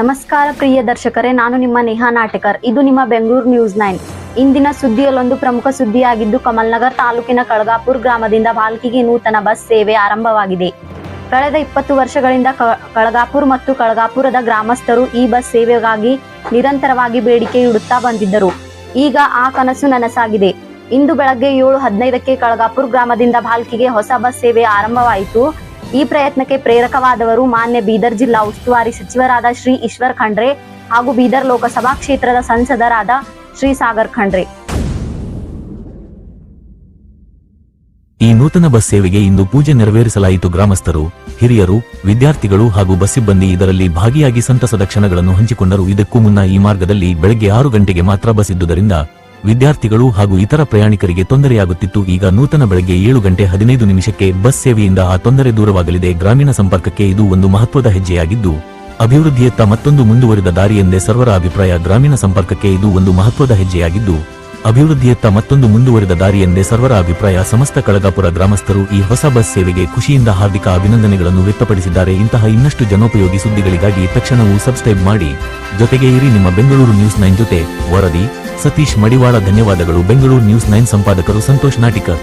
ನಮಸ್ಕಾರ ಪ್ರಿಯ ದರ್ಶಕರೇ, ನಾನು ನಿಮ್ಮ ನೇಹಾ ನಾಟಕರ್. ಇದು ನಿಮ್ಮ ಬೆಂಗಳೂರು ನ್ಯೂಸ್ ನೈನ್. ಇಂದಿನ ಸುದ್ದಿಯಲ್ಲೊಂದು ಪ್ರಮುಖ ಸುದ್ದಿಯಾಗಿದ್ದು, ಕಮಲ್ನಗರ್ ತಾಲೂಕಿನ ಕಳಗಾಪುರ್ ಗ್ರಾಮದಿಂದ ಭಾಲ್ಕಿಗೆ ನೂತನ ಬಸ್ ಸೇವೆ ಆರಂಭವಾಗಿದೆ. ಕಳೆದ ಇಪ್ಪತ್ತು ವರ್ಷಗಳಿಂದ ಕಳಗಾಪುರ್ ಮತ್ತು ಕಳಗಾಪುರದ ಗ್ರಾಮಸ್ಥರು ಈ ಬಸ್ ಸೇವೆಗಾಗಿ ನಿರಂತರವಾಗಿ ಬೇಡಿಕೆ ಇಡುತ್ತಾ ಬಂದಿದ್ದರು. ಈಗ ಆ ಕನಸು ನನಸಾಗಿದೆ. ಇಂದು ಬೆಳಗ್ಗೆ ಏಳು ಹದಿನೈದಕ್ಕೆ ಕಳಗಾಪುರ್ ಗ್ರಾಮದಿಂದ ಭಾಲ್ಕಿಗೆ ಹೊಸ ಬಸ್ ಸೇವೆ ಆರಂಭವಾಯಿತು. ಈ ಪ್ರಯತ್ನಕ್ಕೆ ಪ್ರೇರಕವಾದವರು ಮಾನ್ಯ ಬೀದರ್ ಜಿಲ್ಲಾ ಉಸ್ತುವಾರಿ ಸಚಿವರಾದ ಶ್ರೀ ಈಶ್ವರ್ ಖಂಡ್ರೆ ಹಾಗೂ ಬೀದರ್ ಲೋಕಸಭಾ ಕ್ಷೇತ್ರದ ಸಂಸದರಾದ ಶ್ರೀ ಸಾಗರ್ ಖಂಡ್ರೆ. ಈ ನೂತನ ಬಸ್ ಸೇವೆಗೆ ಇಂದು ಪೂಜೆ ನೆರವೇರಿಸಲಾಯಿತು ಗ್ರಾಮಸ್ಥರು, ಹಿರಿಯರು, ವಿದ್ಯಾರ್ಥಿಗಳು ಹಾಗೂ ಬಸ್ ಸಿಬ್ಬಂದಿ ಇದರಲ್ಲಿ ಭಾಗಿಯಾಗಿ ಸಂತಸದ ಕ್ಷಣಗಳನ್ನು ಹಂಚಿಕೊಂಡರು. ಇದಕ್ಕೂ ಮುನ್ನ ಈ ಮಾರ್ಗದಲ್ಲಿ ಬೆಳಗ್ಗೆ ಆರು ಗಂಟೆಗೆ ಮಾತ್ರ ಬಸ್ ಇದ್ದುದರಿಂದ ವಿದ್ಯಾರ್ಥಿಗಳು ಹಾಗೂ ಇತರ ಪ್ರಯಾಣಿಕರಿಗೆ ತೊಂದರೆಯಾಗುತ್ತಿತ್ತು. ಈಗ ನೂತನ ಬೆಳಗ್ಗೆ ಏಳು ಗಂಟೆ ಹದಿನೈದು ನಿಮಿಷಕ್ಕೆ ಬಸ್ ಸೇವೆಯಿಂದ ಆ ತೊಂದರೆ ದೂರವಾಗಲಿದೆ. ಗ್ರಾಮೀಣ ಸಂಪರ್ಕಕ್ಕೆ ಇದು ಒಂದು ಮಹತ್ವದ ಹೆಜ್ಜೆಯಾಗಿದ್ದು, ಅಭಿವೃದ್ಧಿಯತ್ತ ಮತ್ತೊಂದು ಮುಂದುವರಿದ ದಾರಿ ಎಂದೇ ಸರ್ವರ ಅಭಿಪ್ರಾಯ ಗ್ರಾಮೀಣ ಸಂಪರ್ಕಕ್ಕೆ ಇದು ಒಂದು ಮಹತ್ವದ ಹೆಜ್ಜೆಯಾಗಿದ್ದು ಅಭಿವೃದ್ಧಿಯತ್ತ ಮತ್ತೊಂದು ಮುಂದುವರಿದ ದಾರಿ ಎಂದೇ ಸರ್ವರ ಅಭಿಪ್ರಾಯ ಸಮಸ್ತ ಕಳಗಾಪುರ ಗ್ರಾಮಸ್ಥರು ಈ ಹೊಸ ಬಸ್ ಸೇವೆಗೆ ಖುಷಿಯಿಂದ ಹಾರ್ದಿಕ ಅಭಿನಂದನೆಗಳನ್ನು ವ್ಯಕ್ತಪಡಿಸಿದ್ದಾರೆ ಇಂತಹ ಇನ್ನಷ್ಟು ಜನೋಪಯೋಗಿ ಸುದ್ದಿಗಳಿಗಾಗಿ ತಕ್ಷಣವೂ ಸಬ್ಸ್ಕ್ರೈಬ್ ಮಾಡಿ ಜೊತೆಗೆ ಇರಿ ನಿಮ್ಮ ಬೆಂಗಳೂರು ನ್ಯೂಸ್ ನೈನ್ ಜೊತೆ ವರದಿ ಸತೀಶ್ ಮಡಿವಾಳ ಧನ್ಯವಾದಗಳು ಬೆಂಗಳೂರು ನ್ಯೂಸ್ ನೈನ್ ಸಂಪಾದಕರು संतोष नाटिकर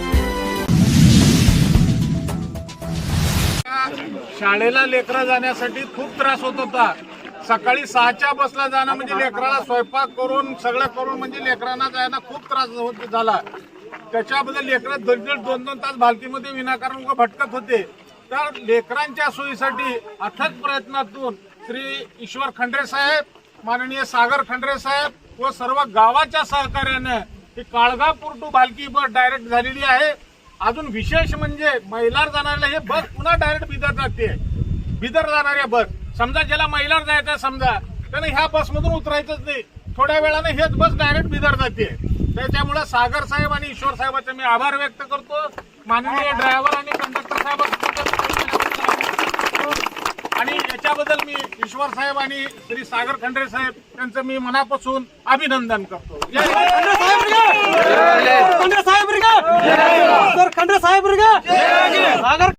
शाळेला लेकरं जाण्यासाठी खूप त्रास होत होता सकाळी सहाच्या बसला जाणं म्हणजे लेकराला स्वयंपाक करून सगळं करून म्हणजे लेकरांना जायला खूप त्रास होत झाला. त्याच्याबद्दल लेकरं दरदर दीड दोन दोन तास भालकीमध्ये विनाकारण भटकत होते. तर लेकरांच्या सोयीसाठी अथक प्रयत्नातून श्री ईश्वर खंडरे साहेब माननीय सागर खंड्रे साहेब व सर्व गावाच्या सहकार्यानं ही काळगापूर टू भालकी बस डायरेक्ट झालेली आहे. अजून विशेष म्हणजे महिला जाणाऱ्याला हे बस पुन्हा डायरेक्ट बिदर जाते. बिदर जाणाऱ्या बस. समजा ज्याला महिलावर जायचं समजा त्याने ह्या बसमधून उतरायचंच नाही. थोड्या वेळाने हेच बस डायरेक्ट बिदर जाते. त्याच्यामुळे सागर साहेब आणि ईश्वर साहेबाचे मी आभार व्यक्त करतो. माननीय ड्रायव्हर आणि कंडक्टर साहेब आणि याच्याबद्दल मी ईश्वर साहेब आणि श्री सागर खंडरे साहेब त्यांचं मी मनापासून अभिनंदन करतो. खंडरे साहेब सागर